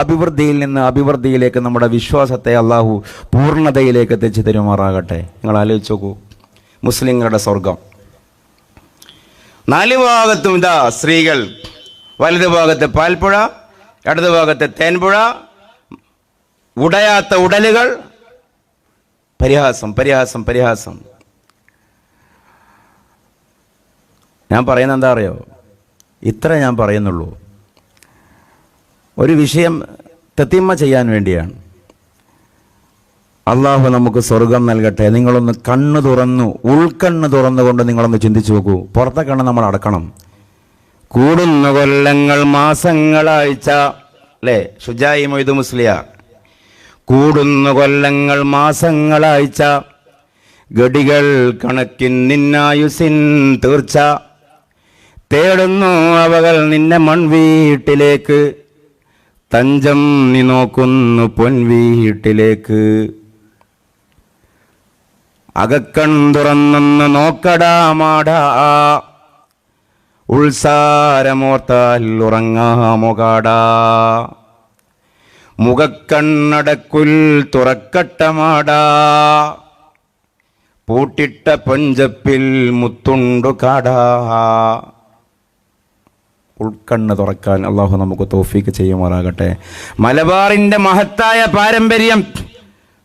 അഭിവൃദ്ധിയിൽ നിന്ന് അഭിവൃദ്ധിയിലേക്ക് നമ്മുടെ വിശ്വാസത്തെ അള്ളാഹു പൂർണതയിലേക്ക് എത്തിച്ചു തരുമാറാകട്ടെ. നിങ്ങൾ ആലോചിച്ച് നോക്കൂ. മുസ്ലിങ്ങളുടെ സ്വർഗം. നാല് ഭാഗത്തും ഇതാ സ്ത്രീകൾ. വലത് ഭാഗത്ത് പാൽപ്പുഴ ഇടത് ഭാഗത്ത് തേൻപുഴ ഉടയാത്ത ഉടലുകൾ. പരിഹാസം പരിഹാസം പരിഹാസം. ഞാൻ പറയുന്ന എന്താ അറിയോ? ഇത്ര ഞാൻ പറയുന്നുള്ളൂ. ഒരു വിഷയം തെത്തിമ്മ ചെയ്യാൻ വേണ്ടിയാണ്. അള്ളാഹു നമുക്ക് സ്വർഗം നൽകട്ടെ. നിങ്ങളൊന്ന് കണ്ണ് തുറന്നു ഉൾക്കണ്ണ് തുറന്നുകൊണ്ട് നിങ്ങളൊന്ന് ചിന്തിച്ചു നോക്കൂ. പുറത്തെ കണ്ണ് നമ്മൾ അടക്കണം. കൂടുന്ന കൊല്ലങ്ങൾ മാസങ്ങളാഴ്ച അല്ലേ? ഷുജായി മൊയ്തു മുസ്ലിയ. കൂടുന്ന കൊല്ലങ്ങൾ മാസങ്ങളാഴ്ച ഗടികൾ കണക്കിൻ നിന്നായുസിൻ തീർച്ച തേടുന്നു അവകൾ നിന്നെ മൺവീട്ടിലേക്ക്. തഞ്ചം നീ നോക്കുന്നു പൊൻവീട്ടിലേക്ക് അകക്കൺ തുറന്നെന്ന് നോക്കടാ മാടാ. ഉൾസാരമോർത്താൽ ഉറങ്ങാമോ കാടാ മുഖക്കണ്ണടക്കുൽ തുറക്കട്ടമാടാ പൂട്ടിട്ട പഞ്ചപ്പിൽ മുത്തുണ്ടു കാടാ. ഉൾക്കണ്ണ് തുറക്കാൻ അള്ളാഹു നമുക്ക് തോഫീക്ക് ചെയ്യുമാറാകട്ടെ. മലബാറിന്റെ മഹത്തായ പാരമ്പര്യം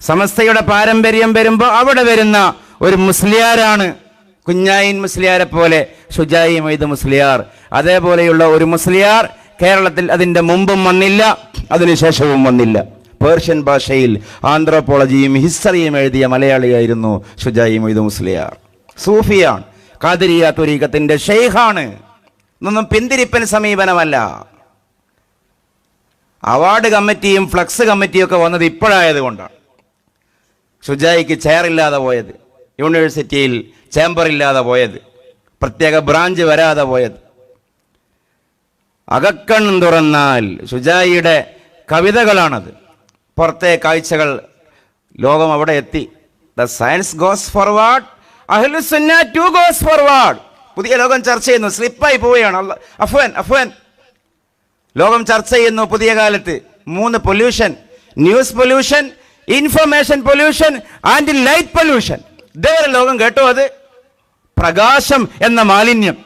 സമസ്തയുടെ പാരമ്പര്യം വരുമ്പോൾ അവിടെ വരുന്ന ഒരു മുസ്ലിയാരാണ്. കുഞ്ഞായിൻ മുസ്ലിയാരെ പോലെ ഷുജായി മൊയ്ത് മുസ്ലിയാർ. അതേപോലെയുള്ള ഒരു മുസ്ലിയാർ കേരളത്തിൽ അതിന്റെ മുമ്പും വന്നില്ല അതിനുശേഷവും വന്നില്ല. പേർഷ്യൻ ഭാഷയിൽ ആന്ത്രോപോളജിയും ഹിസ്റ്ററിയും എഴുതിയ മലയാളിയായിരുന്നു ഷുജായി മൊയ്ത് മുസ്ലിയാർ. സൂഫിയാണ് കാതിരിയ തുരീഖത്തിന്റെ ഷെയ്ഖാണ്. ഇതൊന്നും പിന്തിരിപ്പൻ സമീപനമല്ല. അവാർഡ് കമ്മിറ്റിയും ഫ്ലക്സ് കമ്മിറ്റിയും ഒക്കെ വന്നത് ഇപ്പോഴായത് കൊണ്ടാണ് ഷുജായിക്ക് ചെയറില്ലാതെ പോയത് യൂണിവേഴ്സിറ്റിയിൽ ചേംബർ ഇല്ലാതെ പോയത് പ്രത്യേക ബ്രാഞ്ച് വരാതെ പോയത്. അകക്കൺ തുറന്നാൽ ഷുജായിയുടെ കവിതകളാണത്. പുറത്തെ കാഴ്ചകൾ ലോകം അവിടെ എത്തി. ദ സയൻസ് ഗോസ് ഫോർവേഡ് അഹ്ലുസുന്ന ടു ഗോസ് ഫോർവാഡ് പുതിയ ലോകം ചർച്ച ചെയ്യുന്നു. സ്ലിപ്പായി പോവുകയാണ്. അഫ്വാൻ അഫ്വാൻ. ലോകം ചർച്ച ചെയ്യുന്നു പുതിയ കാലത്ത്. മൂന്ന് pollution. News pollution information pollution and light pollution. ഇതേവരെ ലോകം കേട്ടോ അത്? പ്രകാശം എന്ന മാലിന്യം.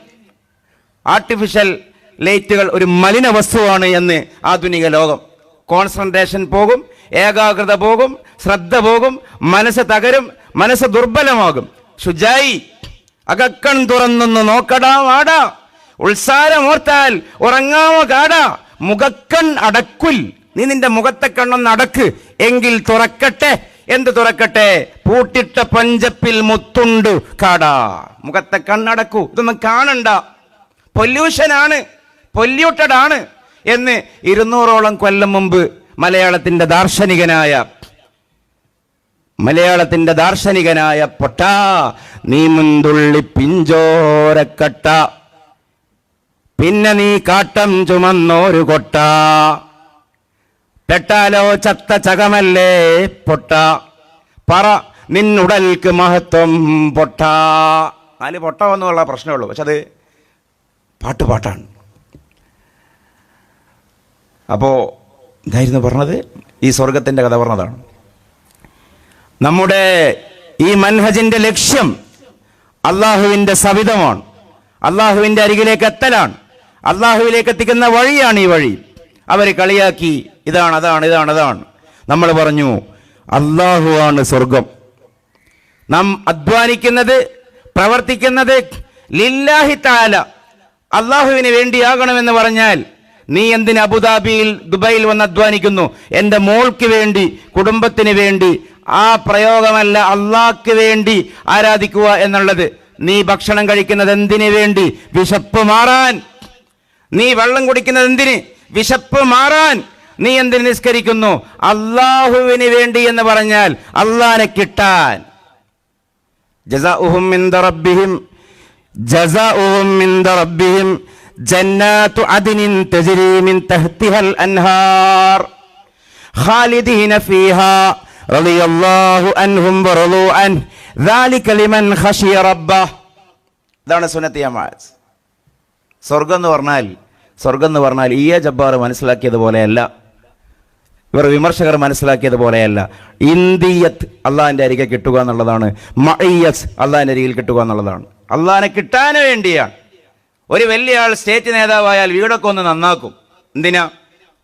ആർട്ടിഫിഷ്യൽ ലൈറ്റുകൾ ഒരു മലിന വസ്തുവാണ് എന്ന് ആധുനിക ലോകം. കോൺസെൻട്രേഷൻ പോകും ഏകാഗ്രത പോകും ശ്രദ്ധ പോകും മനസ്സ് തകരും മനസ്സ് ദുർബലമാകും. ഷുജായി. അകക്കൺ തുറന്നൊന്ന് നോക്കടാ വാടാ. ഉത്സാരമോർത്താൽ ഉറങ്ങാമോ കാടാ മുഖക്കൺ അടക്കുൽ. നീ നിന്റെ മുഖത്തെ കണ്ണൊന്ന് അടക്ക്. എങ്കിൽ തുറക്കട്ടെ. എന്ത് തുറക്കട്ടെ? പൂട്ടിട്ട പഞ്ചപ്പിൽ മുത്തുണ്ട് കാടാ മുഖത്തെ കണ്ണടക്കൂ ഇതൊന്നും കാണണ്ട. പൊല്യൂഷനാണ്. പൊല്യൂട്ടഡ് ആണ് എന്ന് ഇരുന്നൂറോളം കൊല്ലം മുമ്പ് മലയാളത്തിന്റെ ദാർശനികനായ മലയാളത്തിന്റെ ദാർശനികനായ പൊട്ട നീ മുന്തുള്ളി പിഞ്ചോരക്കട്ട പിന്നെ നീ കാട്ടം ചുമന്നോരു കൊട്ട. പെട്ടാലോ ചത്ത ചകമല്ലേ പൊട്ട. പറ നിന്നുടൽക്ക് മഹത്വം പൊട്ട. അതിന് പൊട്ട എന്നുള്ള പ്രശ്നമുള്ളൂ. പക്ഷെ അത് പാട്ട് പാട്ടാണ്. അപ്പോൾ ഇതായിരുന്നു പറഞ്ഞത്. ഈ സ്വർഗത്തിന്റെ കഥ പറഞ്ഞതാണ്. നമ്മുടെ ഈ മൻഹജിന്റെ ലക്ഷ്യം അള്ളാഹുവിന്റെ സവിധമാണ്. അള്ളാഹുവിന്റെ അരികിലേക്ക് എത്തലാണ്. അള്ളാഹുവിലേക്ക് എത്തിക്കുന്ന വഴിയാണ് ഈ വഴി. അവർ കളിയാക്കി ഇതാണ് അതാണ് ഇതാണ് അതാണ്. നമ്മൾ പറഞ്ഞു അള്ളാഹുവാണ് സ്വർഗം. നാം അധ്വാനിക്കുന്നത് പ്രവർത്തിക്കുന്നത് ലില്ലാഹി താല അള്ളാഹുവിന് വേണ്ടിയാകണമെന്ന് പറഞ്ഞാൽ നീ എന്തിന് അബുദാബിയിൽ ദുബായിൽ വന്ന് അധ്വാനിക്കുന്നു? എന്റെ മോൾക്ക് വേണ്ടി കുടുംബത്തിന് വേണ്ടി ആ പ്രയോഗമല്ല അള്ളാഹ്ക്ക് വേണ്ടി ആരാധിക്കുക എന്നുള്ളത്. നീ ഭക്ഷണം കഴിക്കുന്നത് എന്തിനു വേണ്ടി? വിശപ്പ് മാറാൻ. നീ വെള്ളം കുടിക്കുന്നത് എന്തിന്? വിശപ്പ് മാറാൻ. നീ എന്തിന് നിസ്കരിക്കുന്നു? അള്ളാഹുവിന് വേണ്ടി എന്ന് പറഞ്ഞാൽ അള്ളാനെ കിട്ടാൻ. റബ്ബിഹിം. റബ്ബിഹിം. അദിനിൻ അൻഹാർ. ഖാലിദീന ഫീഹാ. ഇതാണ് സുന്നത്തി അമാസ് സ്വർഗം എന്ന് പറഞ്ഞാൽ സ്വർഗം എന്ന് പറഞ്ഞാൽ ഇയ ജബ്ബാർ മനസ്സിലാക്കിയതുപോലെയല്ല ഇവർ വിമർശകർ മനസ്സിലാക്കിയതുപോലെയല്ല ഇന്ദിയത്ത് അള്ളാഹിന്റെ അരികെ കിട്ടുക എന്നുള്ളതാണ്. മഴയസ് അള്ളാഹിന്റെ അരികിൽ കിട്ടുക എന്നുള്ളതാണ്. അള്ളാഹിനെ കിട്ടാൻ വേണ്ടിയാണ്. ഒരു വലിയ ആൾ സ്റ്റേറ്റ് നേതാവായാൽ വീടൊക്കെ ഒന്ന് നന്നാക്കും. എന്തിനാ?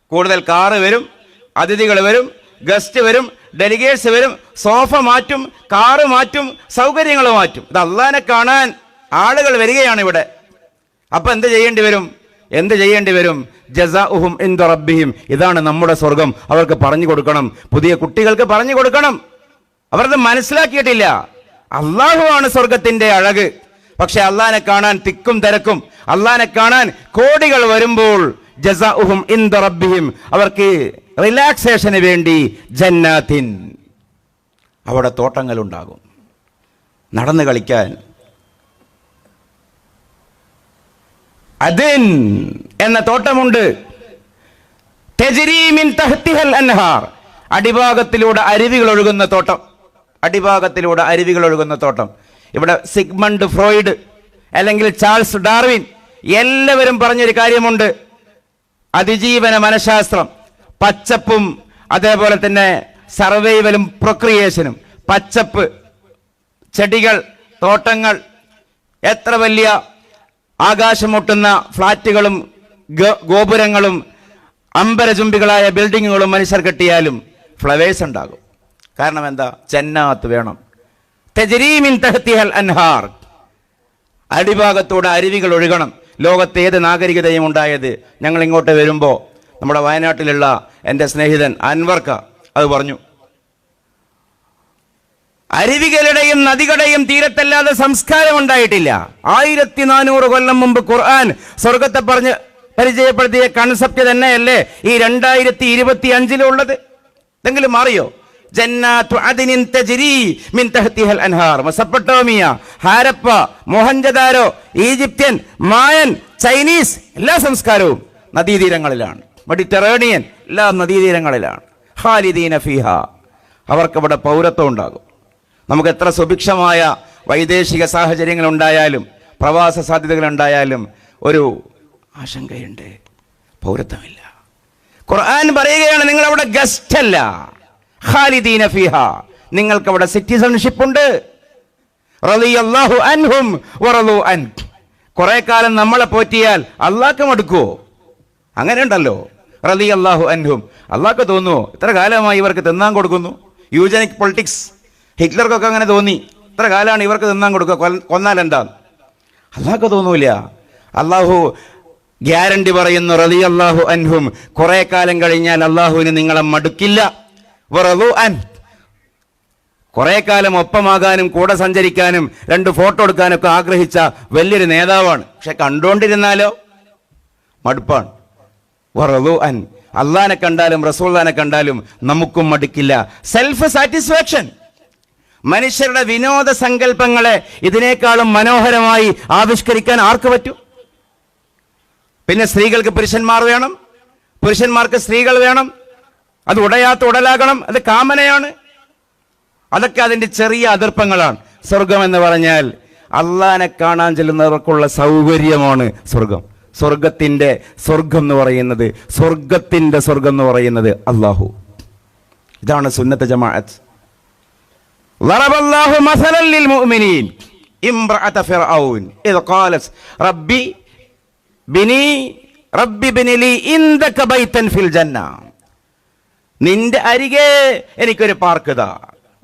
കൂടുതൽ കാറ് വരും അതിഥികൾ വരും ഗസ്റ്റ് വരും ഡെലിഗേറ്റ്സ് വരും സോഫ മാറ്റും കാറ് മാറ്റും സൗകര്യങ്ങൾ മാറ്റും. ഇത് അള്ളഹാനെ കാണാൻ ആളുകൾ വരികയാണ് ഇവിടെ. അപ്പൊ എന്ത് ചെയ്യേണ്ടി വരും? എന്ത് ചെയ്യേണ്ടി വരും? ജസാഉഹും ഉഹും റബ്ബിഹിം. ഇതാണ് നമ്മുടെ സ്വർഗം. അവർക്ക് പറഞ്ഞു കൊടുക്കണം. പുതിയ കുട്ടികൾക്ക് പറഞ്ഞു കൊടുക്കണം. അവരത് മനസ്സിലാക്കിയിട്ടില്ല. അള്ളാഹുവാണ് സ്വർഗത്തിന്റെ അഴക്. പക്ഷെ അള്ളഹാനെ കാണാൻ തിക്കും തിരക്കും. അള്ളഹാനെ കാണാൻ കോടികൾ വരുമ്പോൾ ജസാഉഹും ഉഹും റബ്ബിഹിം. അവർക്ക് റിലാക്സേഷന് വേണ്ടി ജന്നാത്തിൻ. അവിടെ തോട്ടങ്ങളുണ്ടാകും. നടന്നു കളിക്കാൻ. അതിൻ എന്ന തോട്ടമുണ്ട്. തെജരീമിൻ അൻഹാർ. അടിഭാഗത്തിലൂടെ അരുവികൾ ഒഴുകുന്ന തോട്ടം. അടിഭാഗത്തിലൂടെ അരുവികൾ ഒഴുകുന്ന തോട്ടം. ഇവിടെ സിഗ്മണ്ട് ഫ്രോയിഡ് അല്ലെങ്കിൽ ചാൾസ് ഡാർവിൻ. എല്ലാവരും പറഞ്ഞൊരു കാര്യമുണ്ട്. അതിജീവന മനഃശാസ്ത്രം. പച്ചപ്പും അതേപോലെ തന്നെ സർവൈവലും പ്രൊക്രിയേഷനും പച്ചപ്പ് ചെടികൾ തോട്ടങ്ങൾ എത്ര വലിയ ആകാശമൊട്ടുന്ന ഫ്ളാറ്റുകളും ഗോപുരങ്ങളും അമ്പരചുംബികളായ ബിൽഡിങ്ങുകളും മനുഷ്യർ കെട്ടിയാലും ഫ്ലവേഴ്സ് ഉണ്ടാകും. കാരണം എന്താ? ചെന്നാത്ത് വേണം. തെജരീമിൻ തഹത്തിഹൽ അൻഹാർ. അടിഭാഗത്തൂടെ അരുവികൾ ഒഴുകണം. ലോകത്തേത് നാഗരികതയും ഉണ്ടായത്? ഞങ്ങൾ ഇങ്ങോട്ട് വരുമ്പോൾ നമ്മുടെ വയനാട്ടിലുള്ള എന്റെ സ്നേഹിതൻ അൻവർക്ക അത് പറഞ്ഞു. അരുവികളുടെയും നദികളുടെയും തീരത്തല്ലാതെ സംസ്കാരം ഉണ്ടായിട്ടില്ല ആയിരത്തി നാനൂറ് കൊല്ലം മുമ്പ് ഖുർആൻ സ്വർഗത്തെ പറഞ്ഞ് പരിചയപ്പെടുത്തിയ കൺസെപ്റ്റ് തന്നെയല്ലേ ഈ രണ്ടായിരത്തി ഇരുപത്തി അഞ്ചിലുള്ളത് എന്തെങ്കിലും മാറിയോ Anhar. Harappa Mohenjodaro Egyptian Mayan Chinese എല്ലാ സംസ്കാരവും നദീതീരങ്ങളിലാണ്. മെഡിറ്ററേണിയൻ എല്ലാ നദീതീരങ്ങളിലാണ്. ഹാലിദീന ഫിഹ. അവർക്കവിടെ പൗരത്വം ഉണ്ടാകും. നമുക്ക് എത്ര സുഭിക്ഷമായ വൈദേശിക സാഹചര്യങ്ങൾ ഉണ്ടായാലും പ്രവാസ സാധ്യതകൾ ഉണ്ടായാലും ഒരു ആശങ്കയുണ്ട്. പൗരത്വമില്ല. ഖുർആൻ പറയുകയാണ് നിങ്ങൾ അവിടെ ഗസ്റ്റ് അല്ല ഖാലിദീന ഫിഹ. നിങ്ങൾക്ക് അവിടെ സിറ്റിസൺഷിപ്പ് ഉണ്ട്. റളിയല്ലാഹു അൻഹും കാലം നമ്മളെ പോറ്റിയാൽ അള്ളാക്കും മടുക്കുവോ? അങ്ങനെ ഉണ്ടല്ലോ റലി അള്ളാഹു അൻഹും. അള്ളാഹ്ക്ക് തോന്നുമോ ഇത്ര കാലമായി ഇവർക്ക് തിന്നാൻ കൊടുക്കുന്നു. യൂജനിക് പൊളിറ്റിക്സ് ഹിറ്റ്ലർക്കൊക്കെ അങ്ങനെ തോന്നി ഇത്ര കാലമാണ് ഇവർക്ക് തിന്നാൻ കൊടുക്കുക കൊന്നാൽ എന്താ അള്ളാഹ്ക്ക് തോന്നൂല അള്ളാഹു ഗ്യാരണ്ടി പറയുന്നു റലി അള്ളാഹു അൻഹും കുറേ കാലം കഴിഞ്ഞാൽ അള്ളാഹുവിന് നിങ്ങളെ മടുക്കില്ല. അൻ. കുറെ കാലം ഒപ്പമാകാനും കൂടെ സഞ്ചരിക്കാനും രണ്ട് ഫോട്ടോ എടുക്കാനൊക്കെ ആഗ്രഹിച്ച വലിയൊരു നേതാവാണ്. പക്ഷെ കണ്ടുകൊണ്ടിരുന്നാലോ മടുപ്പാണ്. അൻ. അള്ളാനെ കണ്ടാലും റസൂള്ളാനെ കണ്ടാലും നമുക്കും മടുക്കില്ല. സെൽഫ് സാറ്റിസ്ഫാക്ഷൻ മനുഷ്യരുടെ വിനോദ സങ്കല്പങ്ങളെ ഇതിനേക്കാളും മനോഹരമായി ആവിഷ്കരിക്കാൻ ആർക്ക് പറ്റും? പിന്നെ സ്ത്രീകൾക്ക് പുരുഷന്മാർ വേണം. പുരുഷന്മാർക്ക് സ്ത്രീകൾ വേണം. അത് ഉടയാത്ത ഉടലാകണം. അത് കാമനയാണ്. അതൊക്കെ അതിന്റെ ചെറിയ അതിർപ്പങ്ങളാണ്. സ്വർഗം എന്ന് പറഞ്ഞാൽ അള്ളാനെ കാണാൻ ചെല്ലുന്നവർക്കുള്ള സൗകര്യമാണ് സ്വർഗം. സ്വർഗത്തിന്റെ സ്വർഗം എന്ന് പറയുന്നത് സ്വർഗത്തിന്റെ സ്വർഗം എന്ന് പറയുന്നത് അള്ളാഹു ഇതാണ് സുന്നത്ത് ജമാഅത്ത് ضرب الله مثلا للمؤمنين امرأة فرعون إذ قالت ربي بني ربي بني لي عندك بيتا في الجنة നിന്റെ അരികെ എനിക്കൊരു പാർക്ക് ഇതാ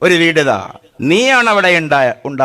ഒരു വീട് ഇതാ നീയാണ് അവിടെ ഉണ്ടായ ഉണ്ടാവുക